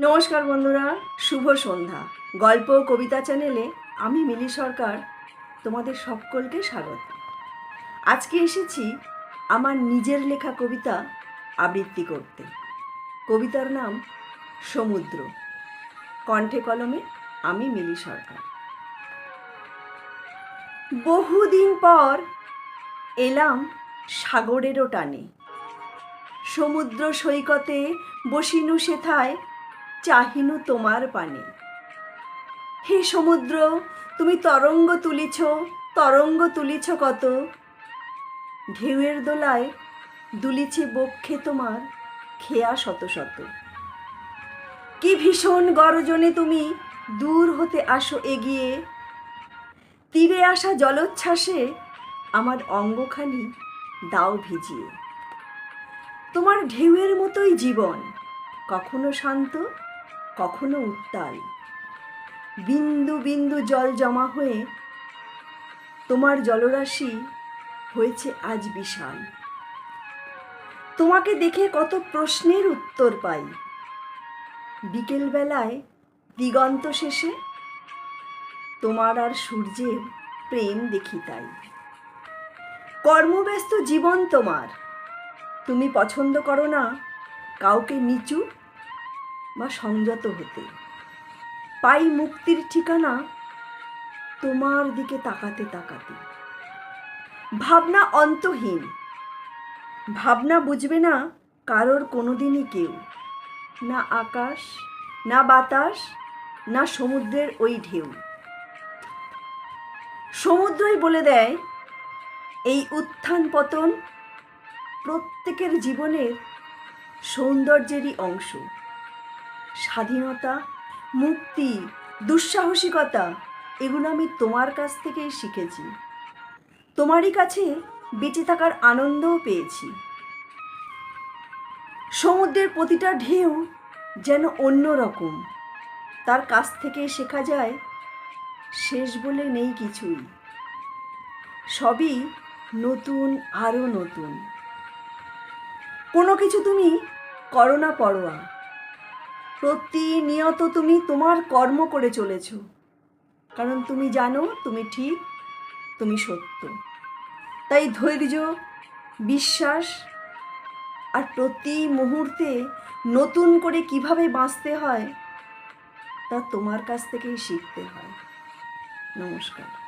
নমস্কার বন্ধুরা, শুভ সন্ধ্যা। গল্প কবিতা চ্যানেলে আমি মিলি সরকার, তোমাদের সকলকে স্বাগত। আজকে এসেছি আমার নিজের লেখা কবিতা আবৃত্তি করতে। কবিতার নাম সমুদ্র। কণ্ঠে কলমে আমি মিলি সরকার। বহুদিন পর এলাম সাগরেরও টানে। সমুদ্র সৈকতে বসিনু সেথায় চাহিনু তোমার পানে। হে সমুদ্র, তুমি তরঙ্গ তুলিছ তরঙ্গ তুলিছ কত? ঢেউয়ের দোলায় দুলিছে বক্ষে তোমার খেয়া শত শত। কি ভীষণ গর্জনে তুমি দূর হতে আসো এগিয়ে। তীরে আসা জলোচ্ছ্বাসে আমার অঙ্গখানি দাও ভিজিয়ে। তোমার ঢেউয়ের মতোই জীবন, কখনো শান্ত কখনো উত্তাল। বিন্দু বিন্দু জল জমা হয়ে তোমার জলরাশি হয়েছে আজ বিশাল। তোমাকে দেখে কত প্রশ্নের উত্তর পাই। বিকেলবেলায় দিগন্ত শেষে তোমার আর সূর্যের প্রেম দেখি তাই। কর্মব্যস্ত জীবন তোমার। তুমি পছন্দ করো না কাউকে নিচু বা সংযত হতে। পাই মুক্তির ঠিকানা তোমার দিকে তাকাতে তাকাতে। ভাবনা অন্তহীন। ভাবনা বুঝবে না কারোর কোনোদিনই কেউ। না আকাশ, না বাতাস, না সমুদ্রের ওই ঢেউ। সমুদ্রই বলে দেয়, এই উত্থান পতন প্রত্যেকের জীবনের সৌন্দর্যেরই অংশ। স্বাধীনতা, মুক্তি, দুঃসাহসিকতা, এগুলো আমি তোমার কাছ থেকেই শিখেছি। তোমারই কাছে বেঁচে থাকার আনন্দও পেয়েছি। সমুদ্রের প্রতিটা ঢেউ যেন অন্য রকম তার কাছ থেকে শেখা যায়, শেষ বলে নেই কিছুই। সবই নতুন, আরও নতুন। কোনো কিছু তুমি করো না পরোয়া। প্রতিনিয়ত তুমি তোমার কর্ম করে চলেছ। কারণ তুমি জানো, তুমি ঠিক, তুমি সত্য। তাই ধৈর্য, বিশ্বাস আর প্রতি মুহূর্তে নতুন করে কীভাবে বাঁচতে হয়, তা তোমার কাছ থেকেই শিখতে হয়। নমস্কার।